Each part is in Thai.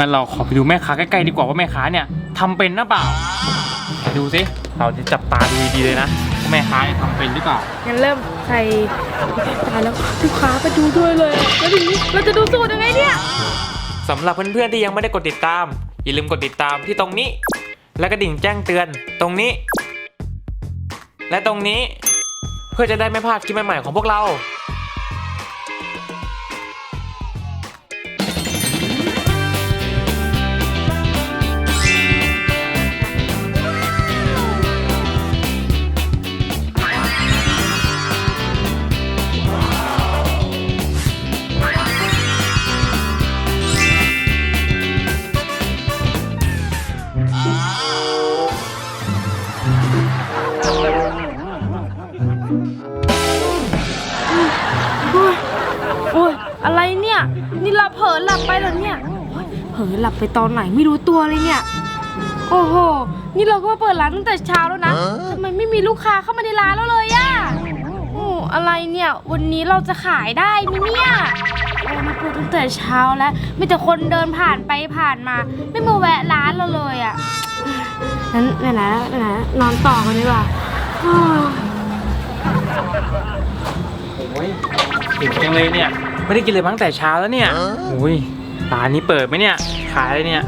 งั้นเราขอไปดูแม่ค้าใกล้ๆดีกว่าว่าแม่ค้าเนี่ยทำเป็นหรือเปล่าไปดูสิเราจะจับตาดูดีๆเลยนะว่าแม่ค้าเนี่ยทำเป็นหรือเปล่า งั้นเริ่มใส่ตายแล้วลูกค้าไปดูด้วยเลย แล้วทีนี้เราจะดูสูตรยังไงเนี่ยสำหรับเพื่อนๆที่ยังไม่ได้กดติดตาม อย่าลืมกดติดตามที่ตรงนี้ และกระดิ่งแจ้งเตือนตรงนี้ และตรงนี้เพื่อจะได้ไม่พลาดคลิปใหม่ๆของพวกเรา อ้ยอะไรเนี่ย นี่เราเผลอหลับไปเหรอเนี่ยโอ๊ยเผลอหลับไปตอนไหนไม่รู้ตัวเลยเนี่ย โอ้โห นี่เราก็มาเปิดร้านตั้งแต่เช้าแล้วนะทำไมไม่มีลูกค้าเข้ามาในร้านแล้วเลยอะโอ้อะไรเนี่ย วันนี้เราจะขายได้ไหมเนี่ยโอ้มาเปิดตั้งแต่เช้าแล้วมีแต่คนเดินผ่านไปผ่านมา ไม่มาแวะร้านเราเลยอะนั้นไหนๆไหนๆนอนต่อกันดีกว่าอ้าวโอ้ยหิวจังเลยเนี่ย ไม่ได้กินเลยมาตั้งแต่เช้าแล้วเนี่ยโอ้ยร้านนี้เปิดไหมเนี่ย ขายอะไรเนี่ย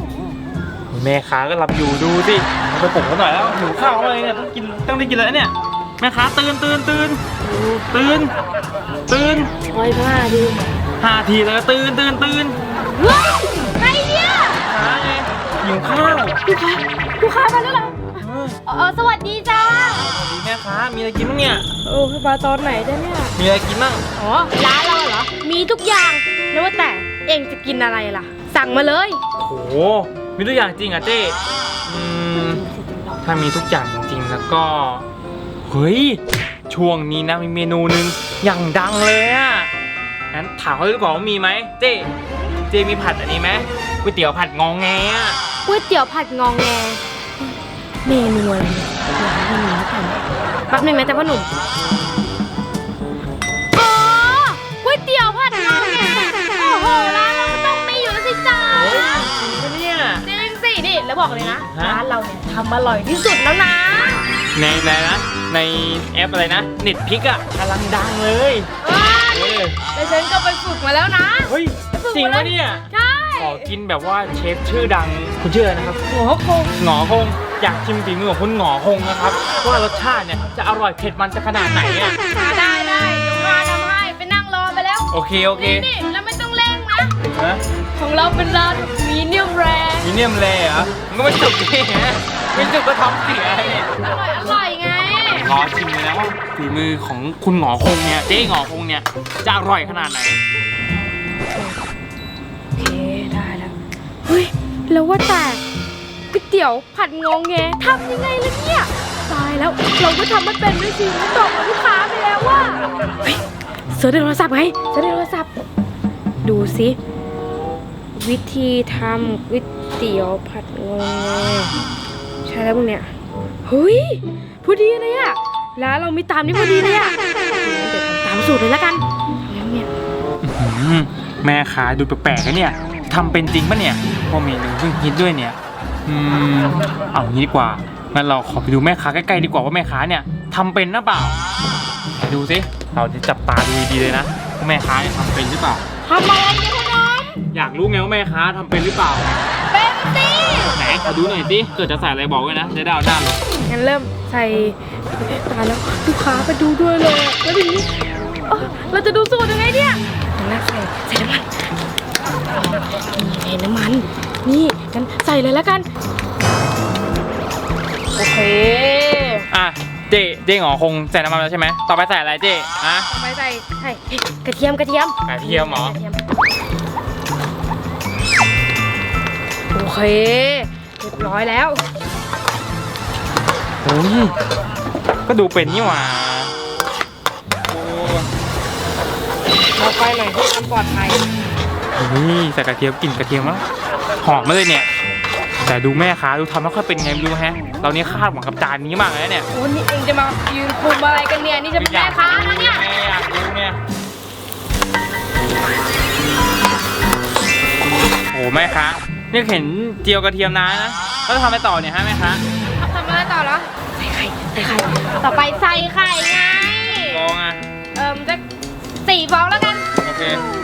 แม่ค้าก็รับอยู่ดูสิเอาไปปลุกเขาหน่อยแล้วหิวข้าวเลยเนี่ยต้องกินต้องได้กินแล้วเนี่ยแม่ค้าตื่นตื่นตื่นตื่นตื่นโอ้ยผ้าดีห้าทีแล้วก็ตื่นตื่นตื่นเฮ้ยใครเนี่ยหาไงหิวข้าวลูกค้าลูกค้ามาแล้วเหรอเออเออสวัสดีจ้า สวัสดีแม่ค้ามีอะไรกินบ้างเนี่ยโอ้มาตอนไหนจ้ะเนี่ย มีอะไรกินบ้างอ๋อ ร้านเราเหรอ มีทุกอย่างแล้วว่าแต่เองจะกินอะไรล่ะ สั่งมาเลย โอ้โหมีทุกอย่างจริงอะเจ้อืมถ้ามีทุกอย่างจริงๆแล้วก็ เฮ้ย ช่วงนี้นะมีเมนูหนึ่งอย่างดังเลยอะ งั้นถามเขาดีกว่าว่ามีไหมเจ๊เจ๊มีผัดอันนี้ไหมก๋วยเตี๋ยวผัดงองแงอะก๋วยเตี๋ยวผัดงองแง เมนูอะไรเนี่ยร้านไม่มีแล้วกันแป๊บหนึงนะจ๊ะพ่อหนุ่มอ๋อก๋วยเตี๋ยวผัดงองแงโอ้โห ร้านเราก็ต้องมีอยู่แล้วสิจ้าเฮ้ยจริงปะเนี่ย จริงสินี่แล้วบอกเลยนะ ฮะ ร้านเราเนี่ยทำอร่อยที่สุดแล้วนะ ในในนะ ในแอปอะไรนะเน็ตพิกอะกำลังดังเลยว้าเอนี่อแต่ฉันก็ไปฝึกมาแล้วนะเฮ้ย จริงปะเนี่ย ใช่ขอกินแบบว่าเชฟชื่อดัง คุณชื่ออะไรนะครับ หัวโคงหงอคง อยากชิมฝีมือของคุณหงอคงนะครับ ว่ารสชาติเนี่ยจะอร่อยเผ็ดมันจะขนาดไหนอะได้ได้เดี๋ยวมาทำให้ไปนั่งรอไปแล้วโอเคโอเคนี่นี่แล้วไม่ต้องเร่งนะฮะของเราเป็นร้านมีเนียมแรงมีเนียมแรเหรอมันก็ไม่สุกดิฮะไม่สุกก็ท้องเสียเนี่ยอร่อยอร่อยไงขอชิมเลยนะว่าฝีมือของคุณหงอคงเนี่ยเจ๊หงอคงเนี่ยจะอร่อยขนาดไหนโอเคได้แล้วเฮ้ยแล้วว่าแต่ ก๋วยเตี๋ยวผัดงงแงทำยังไงล่ะเนี่ย ตายแล้วเราก็ทำไม่เป็นด้วยสิตอบกับลูกค้าไปแล้วว่าเฮ้ยเสิร์ชในโทรศัพท์ไงเสิร์ชในโทรศัพท์ ดูสิวิธีทำก๋วยเตี๋ยวผัดงงแงใช่แล้วพวกเนี่ยเฮ้ยพอดีเลยอะแล้วเรามีตามนี้พอดีเลยอะเดี๋ยวตามสูตรเลยละกันแล้วเนี่ยอืมแม่ค้าดูแปลกๆนะเนี่ยทำเป็นจริงปะเนี่ยพราะเมนูเพิ่งฮิตด้วยเนี่ย อืมเอางี้ดีกว่า งั้นเราขอไปดูแม่ค้าใกล้ๆดีกว่าว่าแม่ค้าเนี่ยทำเป็นหรือเปล่าไปดูสิ เราจะจับตาดูดีๆเลยนะว่าแม่ค้าเนี่ยทำเป็นหรือเปล่า ทำอะไรเนี่ยพ่อน้องอยากรู้ไงว่าแม่ค้าทำเป็นหรือเปล่า เป็นสิไหนขอดูหน่อยสิ เกิดจะใส่อะไรบอกไว้นะจะได้เอาหน้าลงงั้นเริ่มใส่ตายแล้วลูกค้าไปดูด้วยเลยอะแล้วทีนี้เอ้อเราจะดูสูตรยังไงเนี่ยงั้นนะใส่ใส่น้ำมัน นี่น้ำมัน นี่งั้นใส่เลยแล้วกัน โอเค อะเจ๊เจ๊หงอคงใส่น้ำมันแล้วใช่ไหมต่อไปใส่อะไรเจ๊อะต่อไปใส่ใส่กระเทียมกระเทียมกระเทียมเหรอ กระเทียมโอเคเรียบร้อยแล้ว โอ้ย ก็ดูเป็นนี่หว่าโอ้เราไปหน่อยเพื่อความปลอดภัย นี่ใส่กระเทียมกลิ่นกระเทียมแล้วหอมมาเลยเนี่ย แต่ดูแม่ค้าดูทำไม่ค่อยเป็นไงไม่รู้แฮะ เรานี่คาดหวังกับจานนี้มากเลยนะเนี่ยโอ้นี่เองจะมายืนคุมอะไรกันเนี่ย นี่จะเป็นแม่ค้านะเนี่ยแม่อยากรู้เนี่ย โอ้แม่ค้าเนี่ยเห็นเจียวกระเทียมน้านะแล้วทำไปต่อเนี่ยฮะแม่คะทำอะไรต่อเหรอใส่ไข่ใส่ไข่ ต่อไปใส่ไข่ไงฟองอะ เอิ่มจะสี่ฟองแล้วกัน โอเคเอา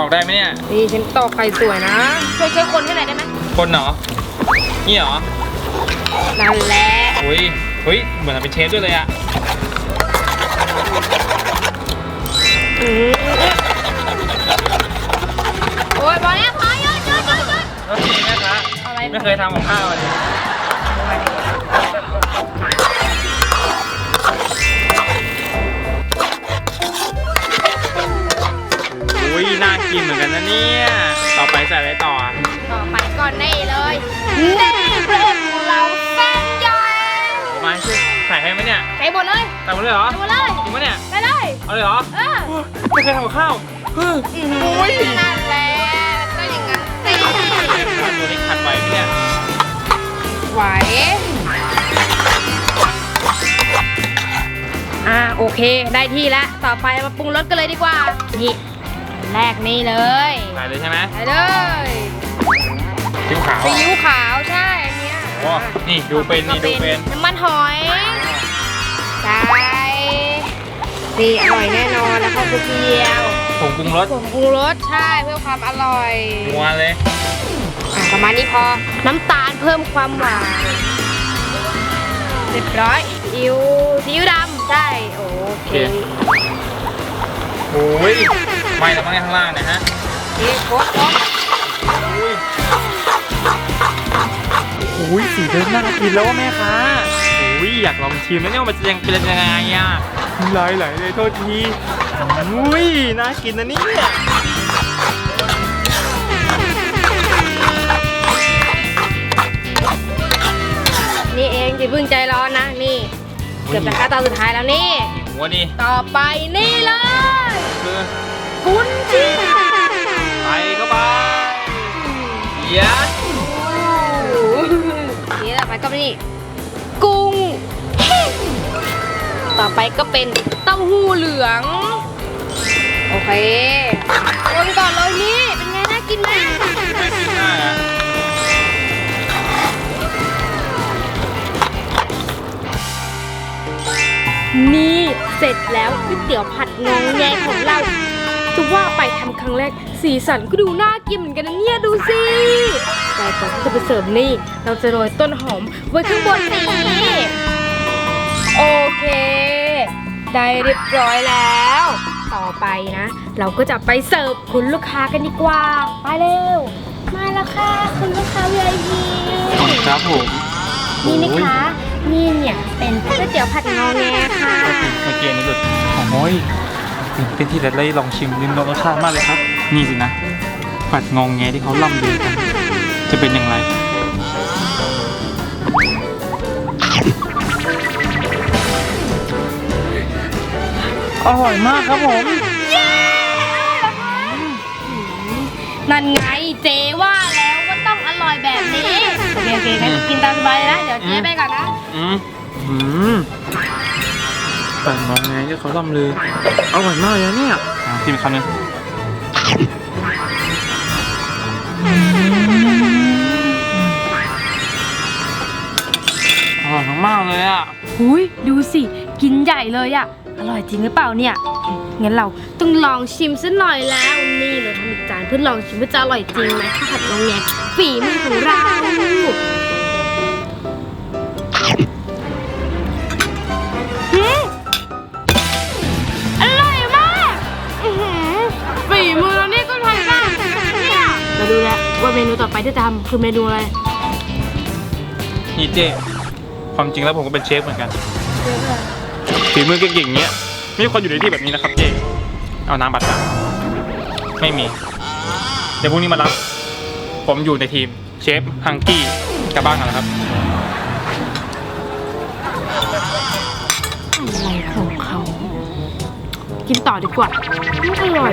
ตอกได้ไหมเนี่ย นี่ฉันตอกไข่สวยนะช่วยช่วยคนให้หน่อยได้ไหมคนเหรอ นี่เหรอนั่นแหละอุ้ยเฮ้ยเหมือนเราเป็นเชฟด้วยเลยอะอืมโอ้ยพอแล้วพอหยุดหยุดหยุดหยุดแล้วทีแม่คะอะไร ไม่เคยทำของข้าวเลยอุ้ยน่า กินเหมือนกันนะเนี่ย ต่อไปใส่อะไรต่ออะต่อไปก่อนนี่เลยนี่พระเอกของเราเส้นใหญ่มาช่วยใส่ให้ไหมเนี่ยใส่หมดเลยใส่หมดเลยเหรอใส่หมดเลยจริงปะเนี่ยได้เลยเอาเลยเหรอเออไม่เคยทำกับข้าวเฮ้ยโอ้ยนั่นแหละก็อย่างนั้นสิทำตัวนี้ขัดไหวไหมเนี่ย ไหวอ่าโอเค ได้ที่แล้วต่อไปมาปรุงรสกันเลยดีกว่านี่ แรกนี่เลยใส่เลยใช่ไหมใส่เลยชิ้วขาวซีอิ๊วขาวใช่อันเนี้ยโอ้นี่ดูเป็นนี่ดูเป็นน้ำมันหอยใช่นี่อร่อยแน่นอนแล้วข้าวเจียวผงปรุงรสผงปรุงรสใช่เพื่อความอร่อยนัวเลยอะประมาณนี้พอน้ำตาลเพิ่มความหวานเรียบร้อยซีอิ๊วซีอิ๊วดำใช่โอเคโอ้ย ไหม้แล้วมั้งเนี่ยข้างล่างเนี่ยฮะนี่โค้ดโค้ดอุ้ยอุ้ยสีเดินน่ากินแล้วอะแม่ค้าอุ้ยอยากลองชิมแล้วเนี่ยว่ามันจะยังเป็นยังไงอะไหลไหลเลยโทษทีอุ้ยน่ากินนะเนี่ยนี่เองอย่าเพิ่งใจร้อนนะนี่เกือบจะขั้นตอนสุดท้ายแล้วนี่หัวดีต่อไปนี่เลยคือ กุนเชีไปเข้าไปยอะนี่ต่อไปก็นี่กุ้ง ต่อไปก็เป็นเต้าหู้เหลือง โอเคลงก่อนเลยนี่ เป็นไงน่ากินไหมนี่เสร็จแล้วก๋วยเตี๋ยวผัดงงแงของเรา จะว่าไปทำครั้งแรก สีสันก็ดูน่ากินเหมือนกันนะเนี่ยดูสิแต่ก่อนที่จะไปเสิร์ฟนี่ เราจะโรยต้นหอมไว้ข้างบนนี้โอเค ได้เรียบร้อยแล้ว ต่อไปนะ เราก็จะไปเสิร์ฟคุณลูกค้ากันดีกว่า ไปเร็ว มาแล้วค่ะคุณลูกค้า VIP ขอบคุณครับผมนี่นะคะ นี่เนี่ยเป็นก๋วยเตี๋ยวผัดงอแงค่ะโอ้ยเมื่อกี้อันนี้หลุดโอ้ย เป็นที่แต่ได้ลองชิมลิ้มลองรสชาติมากเลยครับ นี่สินะผัดงองแงที่เขาล่ำลือกัน จะเป็นอย่างไรอร่อยมากครับผมนั่นไงเจว่าแล้วว่าต้องอร่อยแบบนี้ โอเคโอเคงั้นกินตามสบายเลยนะ เดี๋ยวเจ๊ไปก่อนนะ อืมอืม ผัดงองแงที่เขาล่ำลืออร่อยมากเลยเนี่ยอะชิมคำหนึงอร่อยมากๆเลยอะ หุยดูสิ กินใหญ่เลยอะอร่อยจริงหรือเปล่าเนี่ย งั้นเราต้องลองชิมสักหน่อยแล้วนี่เราทำอีกจานเพื่อลองชิมว่าจะอร่อยจริงไหมข้าวผัดงองแงฝีมือของเรา เมนูต่อไปที่จะทำคือเมนูอะไรนี่เจความจริงแล้วผมก็เป็นเชฟเหมือนกันฝีมือเก่งๆอย่างเงี้ยไม่มีคนอยู่ในที่แบบนี้นะครับเจเอาน้ำบัตรมาไม่มี เดี๋ยวพรุ่งนี้มารับ ผมอยู่ในทีมเชฟฮังกี้กลับบ้านกันแล้วครับ อะไรของเขา กินต่อดีกว่าไม่อร่อย